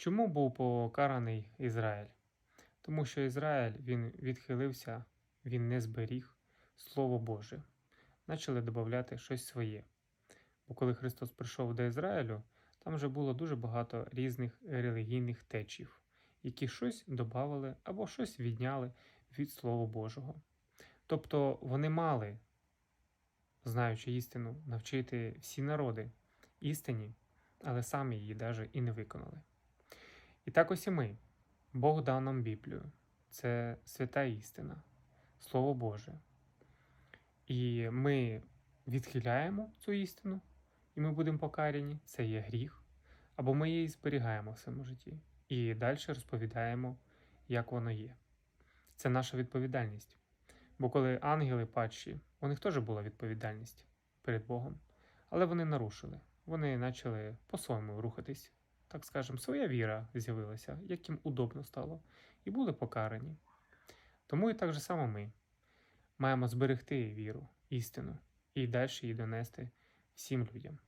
Чому був покараний Ізраїль? Тому що Ізраїль він відхилився, він не зберіг Слово Боже. Почали додати щось своє. Бо коли Христос прийшов до Ізраїлю, там вже було дуже багато різних релігійних течів, які щось додавали або щось відняли від Слова Божого. Тобто вони мали, знаючи істину, навчити всі народи істині, але самі її навіть і не виконали. І так ось і ми. Бог дав нам Біблію. Це свята істина, Слово Боже. І ми відхиляємо цю істину, і ми будемо покарані, це є гріх, або ми її зберігаємо в своєму житті і далі розповідаємо, як воно є. Це наша відповідальність. Бо коли ангели падші, у них теж була відповідальність перед Богом, але вони нарушили, вони почали по-своєму рухатись, так скажемо, своя віра з'явилася, як їм удобно стало, і були покарані. Тому і так же само ми маємо зберегти віру, істину і далі її донести всім людям.